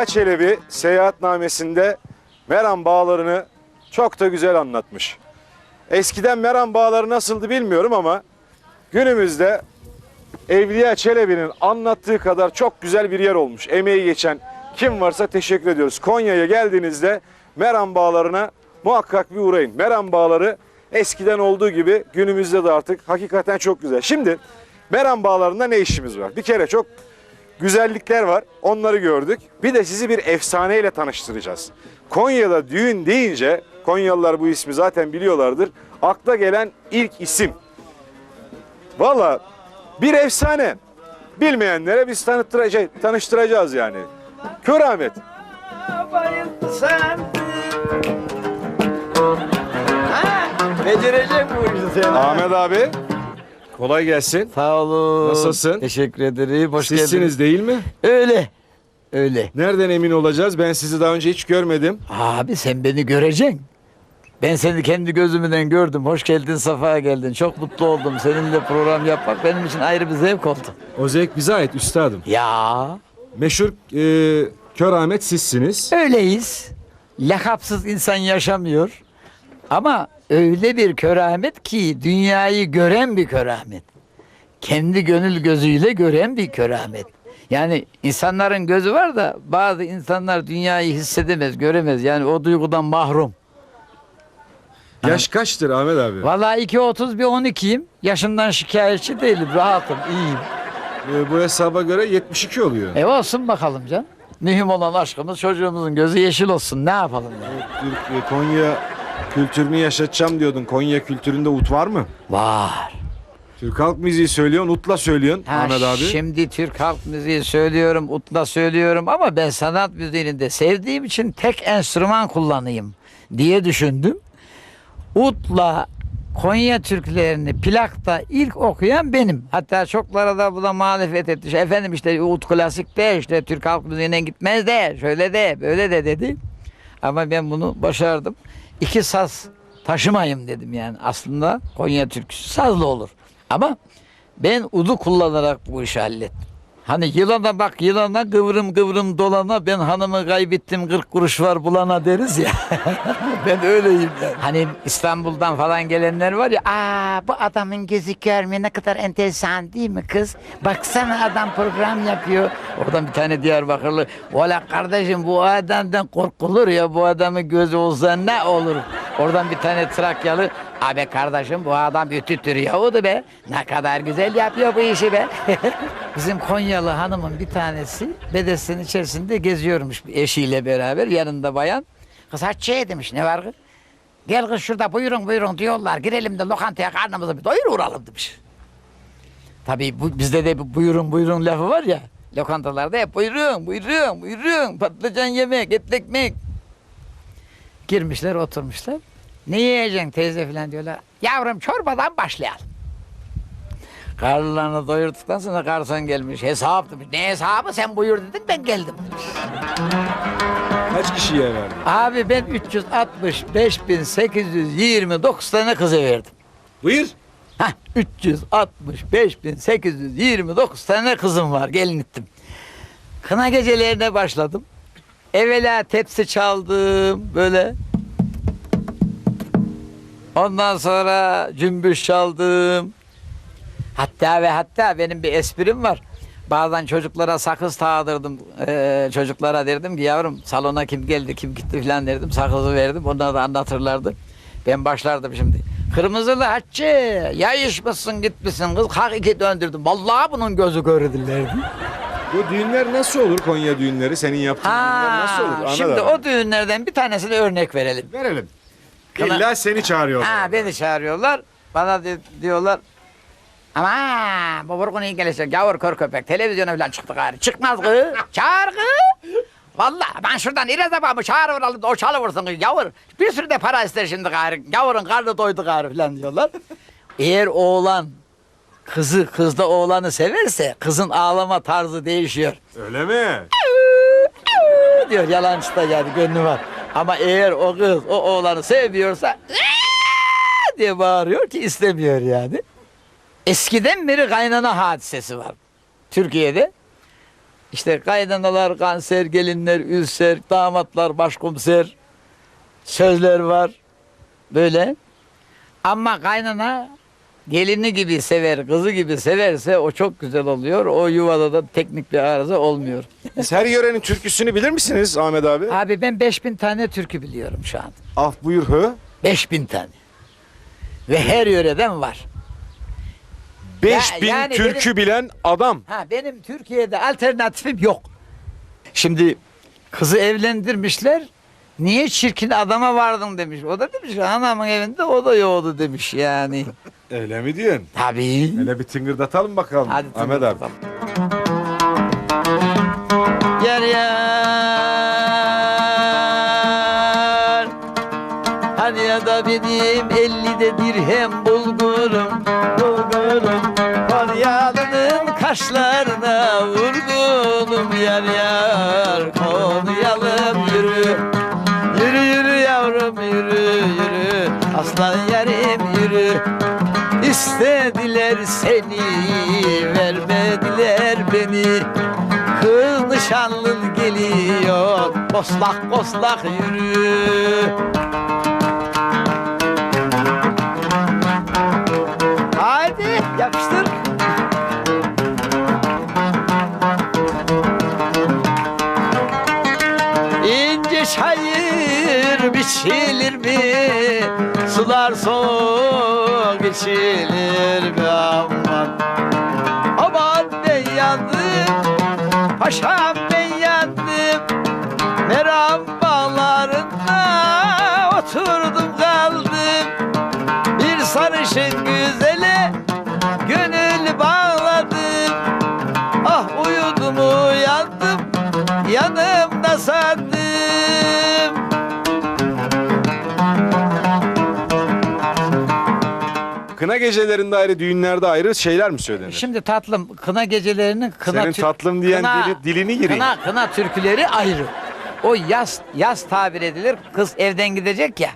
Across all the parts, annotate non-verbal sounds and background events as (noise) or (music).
Evliya Çelebi seyahatnamesinde Meram bağlarını çok da güzel anlatmış. Eskiden Meram bağları nasıldı bilmiyorum ama günümüzde Evliya Çelebi'nin anlattığı kadar çok güzel bir yer olmuş. Emeği geçen kim varsa teşekkür ediyoruz. Konya'ya geldiğinizde Meram bağlarına muhakkak bir uğrayın. Meram bağları eskiden olduğu gibi günümüzde de artık hakikaten çok güzel. Şimdi Meram bağlarında ne işimiz var? Bir kere çok güzellikler var. Onları gördük. Bir de sizi bir efsaneyle tanıştıracağız. Konya'da düğün deyince Konyalılar bu ismi zaten biliyorlardır. Akla gelen ilk isim. Valla bir efsane. Bilmeyenlere biz tanıttıracağız, tanıştıracağız yani. Kör Ahmet. Becerecek bu işi sen. Ahmet abi. Kolay gelsin. Sağ olun. Nasılsın? Teşekkür ederim. Hoş Sizsiniz geldiniz. değil mi? Öyle. Öyle. Nereden emin olacağız? Ben sizi daha önce hiç görmedim. Abi sen beni göreceksin. Ben seni kendi gözümden gördüm. Hoş geldin, safa geldin. Çok mutlu oldum. Seninle program yapmak benim için ayrı bir zevk oldu. O zevk bize ait üstadım. Ya Meşhur e, Kör Ahmet sizsiniz. öyleyiz. Lakapsız insan yaşamıyor. Ama öyle bir köramet ki dünyayı gören bir köramet. Kendi gönül gözüyle gören bir köramet. Yani insanların gözü var da bazı insanlar dünyayı hissedemez, göremez. Yani o duygudan mahrum. Yaş kaçtır Ahmet abi? Vallahi 2.30 bir 12'yim. Yaşımdan şikayetçi değilim. Rahatım, iyiyim. E, bu hesaba göre 72 oluyor. E olsun bakalım can. Mühim olan aşkımız çocuğumuzun gözü yeşil olsun. Ne yapalım ya? Türk, e, Konya kültürünü yaşatacağım diyordun. Konya kültüründe ut var mı? Var. Türk halk müziği söylüyorsun, utla söylüyorsun Ha, Ahmet abi. Şimdi Türk halk müziği söylüyorum, utla söylüyorum ama ben sanat müziğini de sevdiğim için tek enstrüman kullanayım diye düşündüm. Utla Konya Türklerini plakta ilk okuyan benim. Hatta çoklara da buna muhalefet etti. Efendim işte ut klasik de işte Türk halk müziğine gitmez de şöyle de böyle de dedi. Ama ben bunu başardım. İki saz taşımayım dedim yani. Aslında Konya türküsü sazlı olur. Ama ben udu kullanarak bu işi hallettim. Hani yılana bak yılana kıvrım kıvrım dolana ben hanımı kaybettim 40 kuruş var bulana deriz ya. (laughs) ben öyleyim yani. Hani İstanbul'dan falan gelenler var ya aa bu adamın gözü görmüyor ne kadar enteresan değil mi kız? Baksana adam program yapıyor. Oradan bir tane Diyarbakırlı valla kardeşim bu adamdan korkulur ya bu adamın gözü olsa ne olur? Oradan bir tane Trakyalı abi kardeşim bu adam ütütür Yahudu be. Ne kadar güzel yapıyor bu işi be. (laughs) Bizim Konyalı hanımın bir tanesi bedesinin içerisinde geziyormuş eşiyle beraber yanında bayan. Kız Hatice'ye demiş ne var kız? Gel kız şurada buyurun buyurun diyorlar. Girelim de lokantaya karnımızı bir doyur uğralım demiş. Tabii bu, bizde de bu buyurun buyurun lafı var ya. Lokantalarda hep buyurun buyurun buyurun patlıcan yemek etli ekmek. Girmişler oturmuşlar. Ne yiyeceksin teyze falan diyorlar. Yavrum çorbadan başlayalım. Karnlarını doyurduktan sonra garson gelmiş. Hesap demiş. Ne hesabı sen buyur dedin ben geldim demiş. Kaç kişiye verdin? Abi ben 365.829 tane kıza verdim. Buyur. Hah 365.829 tane kızım var gelin gittim. Kına gecelerine başladım. Evvela tepsi çaldım böyle. Ondan sonra cümbüş çaldım. Hatta ve hatta benim bir esprim var. Bazen çocuklara sakız tağdırdım. Ee, çocuklara derdim ki yavrum salona kim geldi kim gitti falan derdim. Sakızı verdim. Onlar da anlatırlardı. Ben başlardım şimdi. Kırmızılı Hacı yayışmışsın gitmişsin kız kalk iki döndürdüm. Vallahi bunun gözü görüdülerdi. Bu düğünler nasıl olur Konya düğünleri? Senin yaptığın düğünler nasıl olur? Ahmet şimdi o düğünlerden bir tanesine örnek verelim. Verelim. Kına- İlla seni çağırıyorlar. Ha beni çağırıyorlar. Bana di- diyorlar ama bu vurgun iyi gelecek gavur kör köpek televizyona falan çıktı gari. Çıkmaz kız. Çağır kız. Vallahi ben şuradan İrez babamı çağırıveralım da o çalıvursun kız gavur. Bir sürü de para ister şimdi gari. Gavurun karnı doydu gari falan diyorlar. Eğer oğlan kızı kızda oğlanı severse kızın ağlama tarzı değişiyor. Öyle mi? diyor yalancı da yani gönlü var. Ama eğer o kız o oğlanı sevmiyorsa diye bağırıyor ki istemiyor yani. Eskiden beri kaynana hadisesi var Türkiye'de. İşte kaynanalar kanser, gelinler ülser, damatlar başkomiser. Sözler var. Böyle. Ama kaynana gelini gibi sever, kızı gibi severse o çok güzel oluyor. O yuvada da teknik bir arıza olmuyor. Siz her yörenin türküsünü bilir misiniz Ahmet abi? Abi ben 5000 tane türkü biliyorum şu an. Af buyur hı. 5000 tane. Ve her yöreden var. 5000 yani türkü bilen adam. Ha benim Türkiye'de alternatifim yok. Şimdi kızı evlendirmişler. Niye çirkin adama vardın demiş. O da demiş ki, anamın evinde o da yoğdu demiş yani. Öyle mi diyorsun? Tabii. Hele bir tıngırdatalım bakalım Hadi Ahmet abi. Yer yer Hani ya da benim ellide dirhem bulgurum Bulgurum Konyalı'nın kaşlarına vurgunum Yer yer Konyalım yürü Yürü yürü yavrum yürü yürü Aslan yürü İstediler seni vermediler beni. Kız nişanlın geliyor Koslak koslak yürü ben yandım, paşam ben gecelerinde ayrı, düğünlerde ayrı şeyler mi söylenir? Şimdi tatlım kına gecelerinin kına Senin tatlım diyen kına- dili- dilini gireyim. Kına, kına türküleri ayrı. O yaz yaz tabir edilir. Kız evden gidecek ya.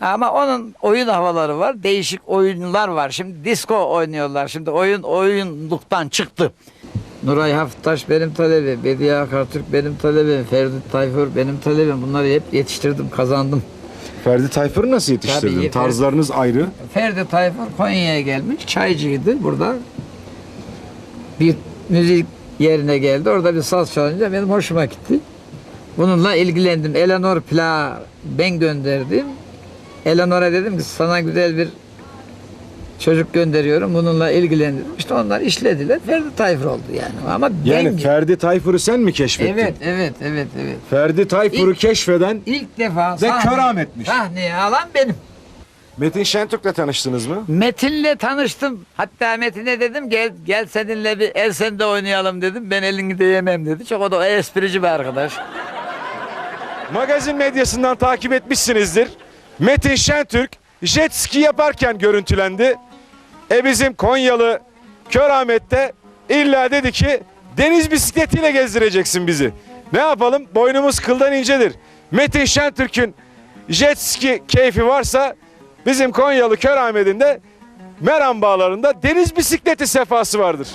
Ama onun oyun havaları var. Değişik oyunlar var. Şimdi disco oynuyorlar. Şimdi oyun oyunluktan çıktı. Nuray Haftaş benim talebim. Bediye Akartürk benim talebim. Ferdi Tayfur benim talebim. Bunları hep yetiştirdim, kazandım. Ferdi Tayfur'u nasıl yetiştirdin? Tabii, Tarzlarınız ayrı. Ferdi Tayfur Konya'ya gelmiş. Çaycıydı burada. Bir müzik yerine geldi. Orada bir saz çalınca benim hoşuma gitti. Bununla ilgilendim. Eleanor Pla ben gönderdim. Eleanor'a dedim ki sana güzel bir çocuk gönderiyorum. Bununla ilgilendim. İşte onlar işlediler. Ferdi Tayfur oldu yani. Ama Yani ben Ferdi Tayfur'u sen mi keşfettin? Evet, evet, evet, evet. Ferdi Tayfur'u İlk- keşfeden İlk defa Ve sahne- Kerametmiş. Sahneye alan benim. Metin Şentürk'le tanıştınız mı? Metin'le tanıştım. Hatta Metin'e dedim gel gel seninle bir el sende oynayalım dedim. Ben elini de yemem dedi. Çok o da esprici bir arkadaş. Magazin medyasından takip etmişsinizdir. Metin Şentürk jet ski yaparken görüntülendi. E bizim Konyalı Keramet'te illa dedi ki deniz bisikletiyle gezdireceksin bizi. Ne yapalım? Boynumuz kıldan incedir. Metin Şentürk'ün jet ski keyfi varsa bizim Konyalı Keramet'in de Meram bağlarında deniz bisikleti sefası vardır.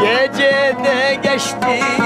Gecede geçti.